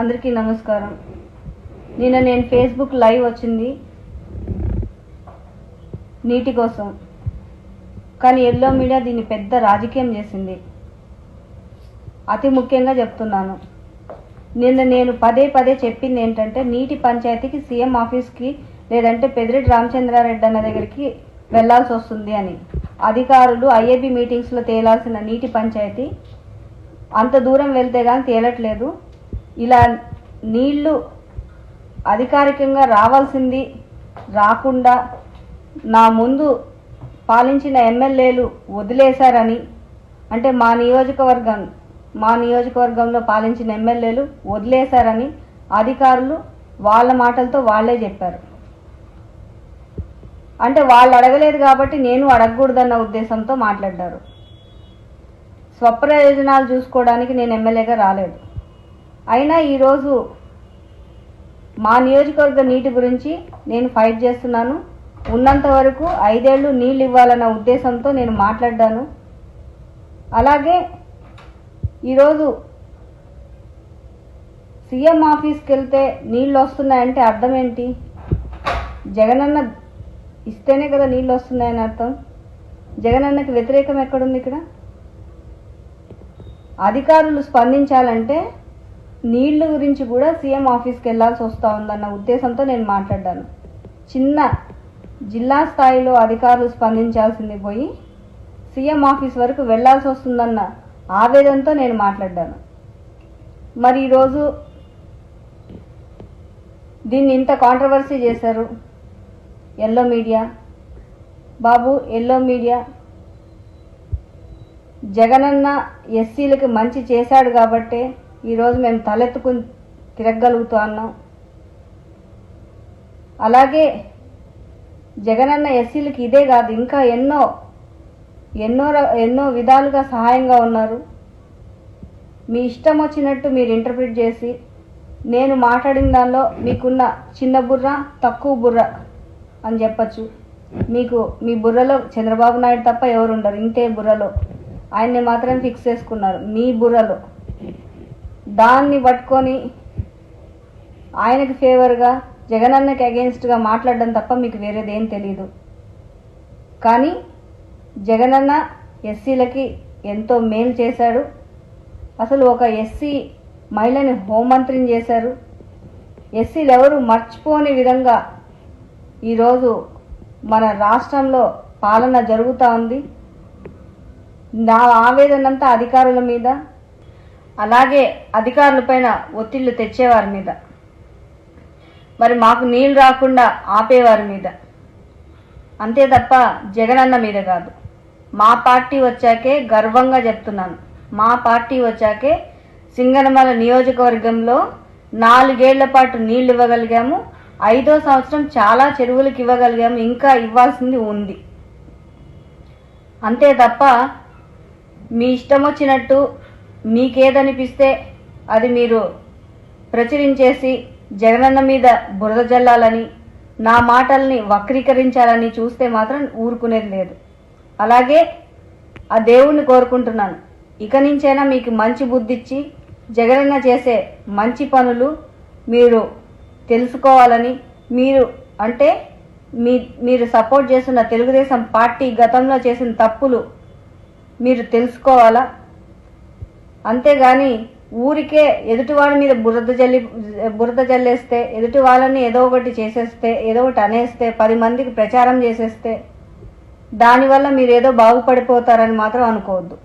అందరికీ నమస్కారం. నిన్న నేను ఫేస్బుక్ లైవ్ వచ్చింది. నీటి కోసం. కానీ ఎల్లో మీడియా దీన్ని పెద్ద రాజకీయం చేసింది. అతి ముఖ్యంగా చెప్తున్నాను. నిన్న నేను పదే పదే చెప్పింది ఏంటంటే నీటి పంచాయతీకి సీఎం ఆఫీస్కి లేదంటే పెదిరెడ్డి రామచంద్రారెడ్డి అన్న దగ్గరికి వెళ్ళాల్సి వస్తుంది అని. అధికారులు ఐఏబి మీటింగ్స్లో తేలాల్సిన నీటి పంచాయతీ అంత దూరం వెళ్తే కానీ తేలట్లేదు. ఇలా నీళ్ళు అధికారికంగా రావాల్సింది రాకుండా నా ముందు పాలించిన ఎమ్మెల్యేలు వదిలేశారని అంటే మా నియోజకవర్గం మా నియోజకవర్గంలో పాలించిన ఎమ్మెల్యేలు వదిలేశారని అధికారులు వాళ్ళ మాటలతో వాళ్ళే చెప్పారు. అంటే వాళ్ళు అడగలేదు కాబట్టి నేను అడగకూడదన్న ఉద్దేశంతో మాట్లాడ్డారు స్వప్రయోజనాలు చూసుకోవడానికి నేను ఎమ్మెల్యేగా రాలేదు. అయినా ఈరోజు మా నియోజకవర్గ నీటి గురించి నేను ఫైట్ చేస్తున్నాను. ఉన్నంత వరకు ఐదేళ్ళు నీళ్ళు ఇవ్వాలన్న ఉద్దేశంతో నేను మాట్లాడ్డాను. అలాగే ఈరోజు సీఎం ఆఫీస్కి వెళ్తే నీళ్ళు వస్తున్నాయంటే అర్థం ఏంటి జగనన్న ఇస్తేనే కదా నీళ్ళు వస్తున్నాయని అర్థం. జగనన్నకి వ్యతిరేకం ఎక్కడుంది ఇక్కడ? అధికారులు స్పందించాలంటే నీళ్ళ గురించి కూడా సీఎం ఆఫీస్కి వెళ్ళాల్సి వస్తూ ఉందన్న ఉద్దేశంతో నేను మాట్లాడ్డాను చిన్న జిల్లా స్థాయిలో అధికారులు స్పందించాల్సింది పోయి సీఎం ఆఫీస్ వరకు వెళ్ళాల్సి వస్తుందన్న ఆవేదనతో నేను మాట్లాడ్డాను మరి ఈరోజు దీన్ని ఇంత కాంట్రవర్సీ చేశారు yellow media. Babu yellow media Jagananna ఎస్సీలకి మంచి చేశాడు కాబట్టే ఈరోజు మేము తలెత్తుకుని తిరగగలుగుతూ అన్నాం అలాగే జగనన్న ఎస్సీలకి ఇదే కాదు ఇంకా ఎన్నో ఎన్నో ఎన్నో విధాలుగా సహాయంగా ఉన్నారు. మీ ఇష్టం వచ్చినట్టు మీరు ఇంటర్ప్రిట్ చేసి నేను మాట్లాడిన దానిలో మీకున్న చిన్న బుర్ర తక్కువ బుర్ర అని చెప్పచ్చు. మీకు మీ బుర్రలో చంద్రబాబు నాయుడు తప్ప ఎవరు ఉండరు ఇంతే బుర్రలో. ఆయన్ని మాత్రం ఫిక్స్ చేసుకున్నారు మీ బుర్రలో. దాన్ని పట్టుకొని ఆయనకి ఫేవర్గా జగనన్నకి అగేన్స్ట్గా మాట్లాడడం తప్ప మీకు వేరేది ఏం తెలియదు కానీ జగనన్న ఎస్సీలకి ఎంతో మేలు చేశాడు. అసలు ఒక ఎస్సీ మహిళని హోంమంత్రిని చేశారు. ఎస్సీలు ఎవరు మర్చిపోని విధంగా ఈరోజు మన రాష్ట్రంలో పాలన జరుగుతూ ఉంది. నా ఆవేదనంతా అధికారుల మీద అలాగే అధికారులపైన ఒత్తిళ్ళు తెచ్చేవారి మీద. మరి మాకు నీళ్ళు రాకుండా ఆపేవారి మీద. అంతే తప్ప జగనన్న మీద కాదు. మా పార్టీ వచ్చాకే గర్వంగా చెప్తున్నాను. మా పార్టీ వచ్చాకే సింగనమల నియోజకవర్గంలో నాలుగేళ్ళ పాటు నీళ్ళు ఇవ్వగలిగాము. ఐదో సంవత్సరం చాలా చెరువులకు ఇవ్వగలిగాము. ఇంకా ఇవ్వాల్సింది ఉంది. అంతే తప్ప మీ ఇష్టం వచ్చినట్టు మీకేదనిపిస్తే అది మీరు ప్రచురించేసి జగనన్న మీద బురద జల్లాలని నా మాటల్ని వక్రీకరించాలని చూస్తే మాత్రం ఊరుకునేది లేదు. అలాగే ఆ దేవుణ్ణి కోరుకుంటున్నాను. ఇక నుంచైనా మీకు మంచి బుద్ధిచ్చి జగనన్న చేసే మంచి పనులు మీరు తెలుసుకోవాలని మీరు అంటే మీ మీరు సపోర్ట్ చేస్తున్న తెలుగుదేశం పార్టీ గతంలో చేసిన తప్పులు మీరు తెలుసుకోవాలా? అంతేగాని ఊరికే ఎదుటివాడి మీద బురద జల్లి బురద జల్లేస్తే ఎదుటి వాళ్ళని ఏదో ఒకటి చేసేస్తే ఏదో ఒకటి అనేస్తే పది మందికి ప్రచారం చేసేస్తే దానివల్ల మీరు ఏదో బాగుపడిపోతారని మాత్రం అనుకోవద్దు.